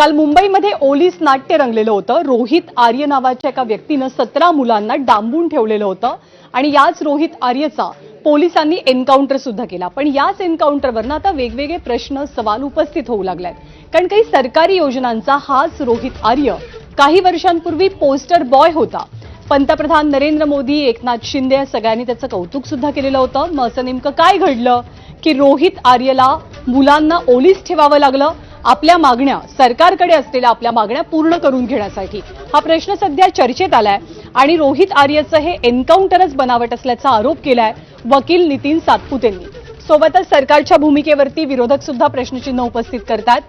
काल मुंबईमध्ये ओलीस नाट्य रंगलेलं होतं. रोहित आर्य नावाच्या एका व्यक्तीनं सतरा मुलांना डांबून ठेवलेलं होतं आणि याच रोहित आर्यचा पोलिसांनी एन्काउंटर सुद्धा केला. पण याच एन्काउंटरवरनं आता वेगवेगळे प्रश्न सवाल उपस्थित होऊ लागलेत कारण काही सरकारी योजनांचा हाच रोहित आर्य काही वर्षांपूर्वी पोस्टर बॉय होता. पंतप्रधान नरेंद्र मोदी एकनाथ शिंदे या सगळ्यांनी त्याचं कौतुक सुद्धा केलेलं होतं. मग असं नेमकं काय घडलं की रोहित आर्यला मुलांना ओलीस ठेवावं लागलं? आपल्या मागण्या सरकारकडे असलेल्या आपल्या मागण्या पूर्ण करून घेण्यासाठी. हा प्रश्न सध्या चर्चेत आलाय आणि रोहित आर्यचं हे एन्काउंटरच बनावट असल्याचा आरोप केलाय वकील नितीन सातपुतेंनी. सोबतच सरकारच्या भूमिकेवरती विरोधक सुद्धा प्रश्नचिन्ह उपस्थित करतात.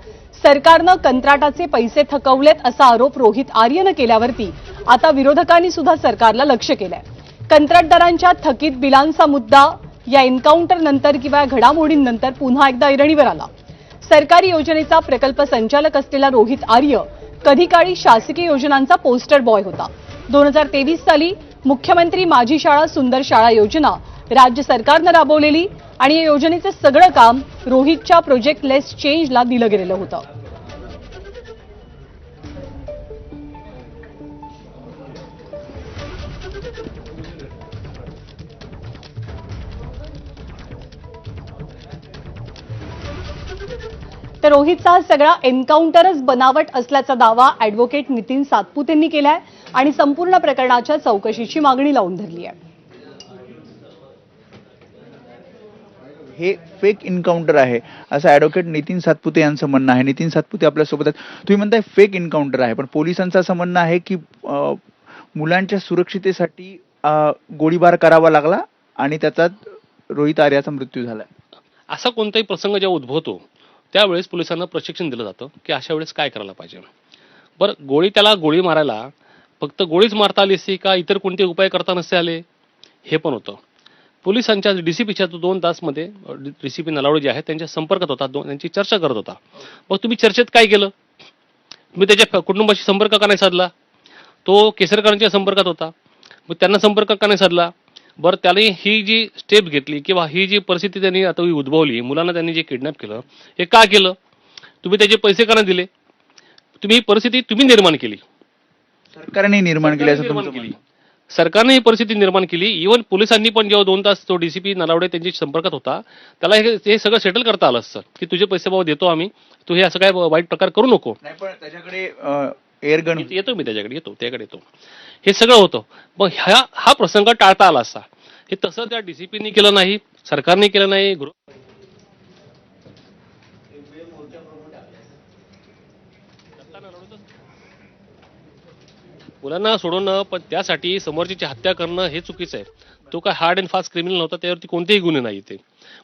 सरकारनं कंत्राटाचे पैसे थकवलेत असा आरोप रोहित आर्यनं केल्यावरती आता विरोधकांनी सुद्धा सरकारला लक्ष केलंय. कंत्राटदारांच्या थकीत बिलांचा मुद्दा या एन्काउंटर नंतर किंवा घडामोडींनंतर पुन्हा एकदा ऐरणीवर आला. सरकारी योजनेचा प्रकल्प संचालक असलेला रोहित आर्य कधी काळी शासकीय योजनांचा पोस्टर बॉय होता. दोन हजार तेवीस साली मुख्यमंत्री माझी शाळा सुंदर शाळा योजना राज्य सरकारनं राबवलेली आणि या योजनेचं सगळं काम रोहितच्या प्रोजेक्ट लेस चेंजला दिलं गेलेलं होतं. तर रोहितचा सगळा एन्काउंटरच बनावट असल्याचा दावा अॅडव्होकेट नितीन सातपुतेंनी केलाय आणि संपूर्ण प्रकरणाच्या चौकशीची मागणी लावून धरली आहे. हे फेक इन्काउंटर आहे असं ॲडव्होकेट नितीन सातपुते यांचं म्हणणं आहे. नितीन सातपुते आपल्यासोबत आहेत. तुम्ही म्हणताय फेक इन्काउंटर आहे पण पोलिसांचं असं म्हणणं आहे की मुलांच्या सुरक्षितेसाठी अं, गोळीबार करावा लागला आणि त्याच्यात रोहित आर्याचा मृत्यू झाला. असा कोणताही प्रसंग जेव्हा उद्भवतो त्यावेळेस पोलिसांना प्रशिक्षण दिलं जातं की अशा वेळेस काय करायला पाहिजे. बरं गोळी त्याला गोळी मारायला फक्त गोळीच मारता आली असती का इतर कोणते उपाय करता नसते आले? हे पण होतं. पोलिसांच्या डी सी पीच्या दोन तासमध्ये डी सी पी नलावडे जे आहेत त्यांच्या संपर्कात होता दोन त्यांची चर्चा करत होता. मग तुम्ही चर्चेत काय केलं? तुम्ही त्याच्या कुटुंबाशी संपर्क का नाही साधला? तो केसरकरांच्या संपर्कात होता. मग त्यांना संपर्क का नाही साधला? बरं त्याने ही जी स्टेप घेतली किंवा ही जी परिस्थिती त्यांनी आता उद्भवली मुलांना त्यांनी जे किडनॅप केलं हे का केलं? तुम्ही त्याचे पैसे का दिले? तुम्ही ही परिस्थिती तुम्ही निर्माण केली. सरकारने निर्माण केली असं केली. सरकारने ही परिस्थिती निर्माण केली. इव्हन पोलिसांनी पण जेव्हा दोन तास तो डीसीपी नलावडे त्यांच्या संपर्कात होता त्याला हे हे सगळं सेटल करता आलं असतं की तुझे पैसे बाबा देतो आम्ही तू हे असं काय वाईट प्रकार करू नको. नाही पण त्याच्याकडे एअरगन. येतो- मी त्याच्याकडे येतो त्याकडे येतो. हे सगळं होतं. मग ह्या हा प्रसंग टाळता आला असता. हे तसं त्या डीसीपीनी केलं नाही सरकारने केलं नाही गृह मुलांना सोडवणं पण त्यासाठी समोरची हत्या करणं हे चुकीचं आहे. तो काय हार्ड अँड फास्ट क्रिमिनल नव्हता त्यावरती कोणतेही गुन्हे नाही ते.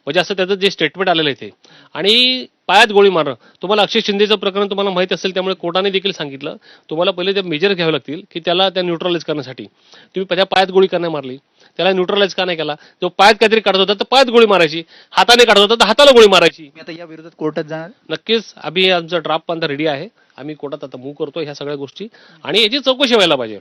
म्हणजे असं त्याचं जे स्टेटमेंट आलेलं आहे ते. आणि पायात गोळी मारणं. तुम्हाला अक्षय शिंदेचं प्रकरण तुम्हाला माहीत असेल त्यामुळे कोर्टाने देखील सांगितलं. तुम्हाला पहिले ते मेजर घ्यावे लागतील की त्याला त्या न्यूट्रलाइज करण्यासाठी. तुम्ही त्या पायात गोळी का नाही मारली. त्याला न्यूट्रलाइज का नाही केला? जो पायात काहीतरी काढत होता तर पायात गोळी मारायची. हाताने काढत होता तर हाताला गोळी मारायची. मी आता या विरोधात कोर्टात जाणार? नक्कीच. आम्ही आमचा ड्राफ्ट पण रेडी आहे. आम्ही कोर्टात आता मूव्ह करतो ह्या सगळ्या गोष्टी. आणि याची चौकशी व्हायला पाहिजे.